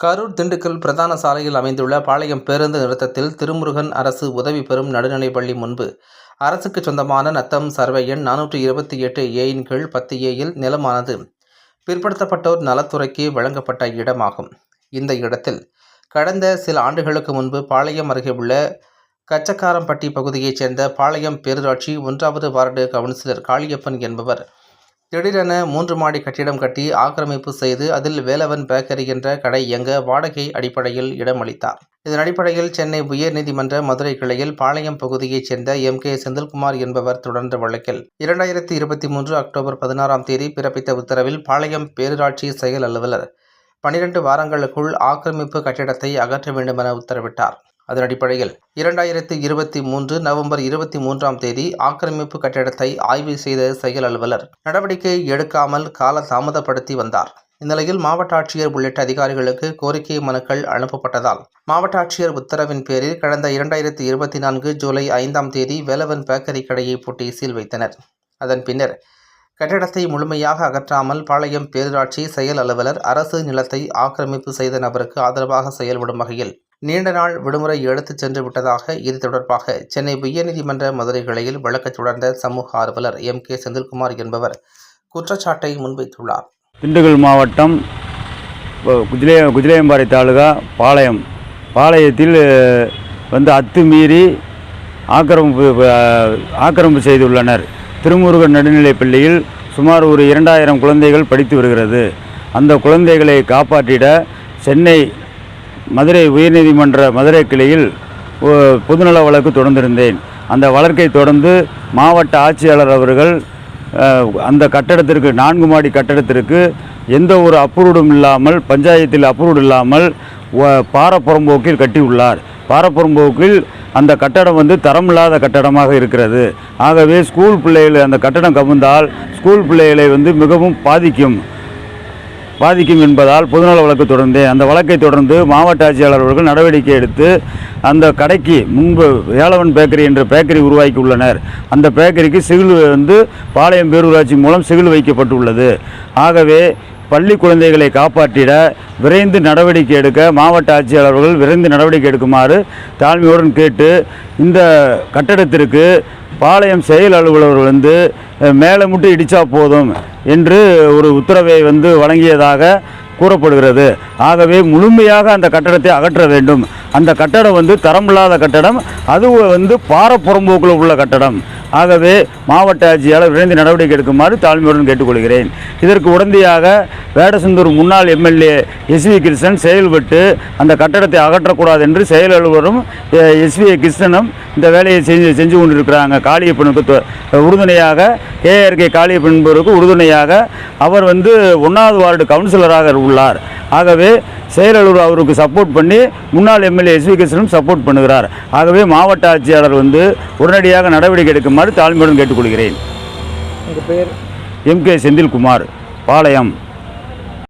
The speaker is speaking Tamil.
கரூர் திண்டுக்கல் பிரதான சாலையில் அமைந்துள்ள பாளையம் பேருந்து நிறுத்தத்தில் திருமுருகன் அரசு உதவி பெறும் நடுநிலைப்பள்ளி முன்பு. அரசுக்கு சொந்தமான நத்தம் சர்வே எண் நானூற்றி இருபத்தி எட்டு ஏயின் கீழ் பத்து ஏயில் நிலமானது. பிற்படுத்தப்பட்டோர் நலத்துறைக்கு வழங்கப்பட்ட இடமாகும். இந்த இடத்தில் கடந்த சில ஆண்டுகளுக்கு முன்பு பாளையம் அருகே உள்ள கச்சக்காரம்பட்டி பகுதியைச் சேர்ந்த பாளையம் பேரூராட்சி ஒன்றாவது வார்டு கவுன்சிலர் காளியப்பன் என்பவர் திடீரென மூன்று மாடி கட்டிடம் கட்டி ஆக்கிரமிப்பு செய்து அதில் வேலவன் பேக்கரி என்ற கடை இயங்க வாடகை அடிப்படையில் இடமளித்தார். இதன் அடிப்படையில் சென்னை உயர்நீதிமன்ற மதுரை கிளையில் பாளையம் பகுதியைச் சேர்ந்த எம். கே. செந்தில்குமார் என்பவர் தொடர்ந்த வழக்கில் இரண்டாயிரத்தி இருபத்தி மூன்று அக்டோபர் பதினாறாம் தேதி பிறப்பித்த உத்தரவில் பாளையம் பேரூராட்சி செயல் அலுவலர் பனிரெண்டு வாரங்களுக்குள் ஆக்கிரமிப்பு கட்டிடத்தை அகற்ற வேண்டுமென உத்தரவிட்டார். அதன் அடிப்படையில் இரண்டாயிரத்தி இருபத்தி மூன்று நவம்பர் இருபத்தி மூன்றாம் தேதி ஆக்கிரமிப்பு கட்டிடத்தை ஆய்வு செய்த செயல் அலுவலர் நடவடிக்கை எடுக்காமல் கால தாமதப்படுத்தி வந்தார். இந்நிலையில் மாவட்ட ஆட்சியர் உள்ளிட்ட அதிகாரிகளுக்கு கோரிக்கை மனுக்கள் அனுப்பப்பட்டதால் மாவட்ட ஆட்சியர் உத்தரவின் பேரில் கடந்த இரண்டாயிரத்தி இருபத்தி நான்கு ஜூலை ஐந்தாம் தேதி வேலவன் பேக்கரி கடையை பூட்டி சீல் வைத்தனர். அதன் பின்னர் கட்டிடத்தை முழுமையாக அகற்றாமல் பாளையம் பேரூராட்சி செயல் அலுவலர் அரசு நிலத்தை ஆக்கிரமிப்பு செய்த நபருக்கு ஆதரவாக செயல்படும் வகையில் நீண்ட நாள் விடுமுறை எடுத்துச் சென்று விட்டதாக இது தொடர்பாக சென்னை உயர்நீதிமன்ற மதுரை கிளையில் வழக்கு தொடர்ந்த சமூக ஆர்வலர் எம் கே செந்தில்குமார் என்பவர் குற்றச்சாட்டை முன்வைத்துள்ளார். திண்டுக்கல் மாவட்டம் இப்போ குஜிலே குஜிலேயம்பாறை தாலுகா பாளையம். பாளையத்தில் வந்து அத்துமீறி ஆக்கிரமிப்பு ஆக்கிரமிப்பு செய்துள்ளனர். திருமுருகன் நடுநிலைப் பள்ளியில் சுமார் ஒரு இரண்டாயிரம் குழந்தைகள் படித்து வருகிறது. அந்த குழந்தைகளை காப்பாற்றிட சென்னை மதுரை உயர்நீதிமன்ற மதுரை கிளையில் பொதுநல வழக்கு தொடர்ந்திருந்தேன். அந்த வழக்கை தொடர்ந்து மாவட்ட ஆட்சியாளர் அவர்கள் அந்த கட்டடத்திற்கு நான்கு மாடி கட்டடத்திற்கு எந்த ஒரு அப்ரூவ்டும் இல்லாமல் பஞ்சாயத்தில் அப்ரூவ்டு இல்லாமல் வ- பாரப்புறம்போக்கில் கட்டியுள்ளார். பாரப்புறம்போக்கில் அந்த கட்டடம் வந்து தரமில்லாத கட்டடமாக இருக்கிறது. ஆகவே ஸ்கூல் பிள்ளைகள் அந்த கட்டடம் கவிழ்ந்தால் ஸ்கூல் பிள்ளைகளை வந்து மிகவும் பாதிக்கும். பாதிக்கும் என்பதால் பொதுநல வழக்கு தொடர்ந்தேன் அந்த வழக்கை தொடர்ந்து மாவட்ட ஆட்சியாளர் அவர்கள் நடவடிக்கை எடுத்து அந்த கடைக்கு முன்பு வேலவன் பேக்கரி என்ற பேக்கரி உருவாக்கி உள்ளனர் அந்த பேக்கரிக்கு சிகில் வந்து பாளையம் பேரூராட்சி மூலம் சிகில் வைக்கப்பட்டுள்ளது. ஆகவே பள்ளி குழந்தைகளை காப்பாற்றிட விரைந்து நடவடிக்கை எடுக்க மாவட்ட ஆட்சியாளர்கள் விரைந்து நடவடிக்கை எடுக்குமாறு தாழ்மையுடன் கேட்டு இந்த கட்டடத்திற்கு பாளையம் செயல் அலுவலர் வந்து மேலே மட்டும் இடித்தா போதும். என்று ஒரு உத்தரவை வந்து வழங்கியதாக கூறப்படுகிறது. ஆகவே முழுமையாக அந்த கட்டடத்தை அகற்ற வேண்டும். அந்த கட்டடம் வந்து தரமில்லாத கட்டடம். அது வந்து பாரப்புறம்போக்கில் உள்ள கட்டடம். ஆகவே மாவட்ட ஆட்சியாளர் விரைந்து நடவடிக்கை எடுக்குமாறு தாழ்மையுடன் கேட்டுக்கொள்கிறேன். இதற்கு உடந்தையாக வேடசந்தூர் முன்னாள் எம்எல்ஏ எஸ் வி கிருஷ்ணன் செயல்பட்டு அந்த கட்டடத்தை அகற்றக்கூடாது என்று செயல் அலுவலரும் எஸ் வி கிருஷ்ணனும் இந்த வேலையை செஞ்சு செஞ்சு கொண்டிருக்கிறாங்க. காளியப்பனுக்கு உறுதுணையாக கேஆர்கே காளியப்பன் என்பவருக்கு உறுதுணையாக அவர் வந்து ஒன்றாவது வார்டு கவுன்சிலராக உள்ளார். ஆகவே செயல் அலுவலர் அவருக்கு சப்போர்ட் பண்ணி முன்னாள் எம்எல்ஏ எஸ் வி கிருஷ்ணனும் சப்போர்ட் பண்ணுகிறார். ஆகவே மாவட்ட ஆட்சியாளர் வந்து உடனடியாக நடவடிக்கை எடுக்குமாறு தாழ்மையுடன் கேட்டுக்கொள்கிறேன். M K Senthilkumar Palayam.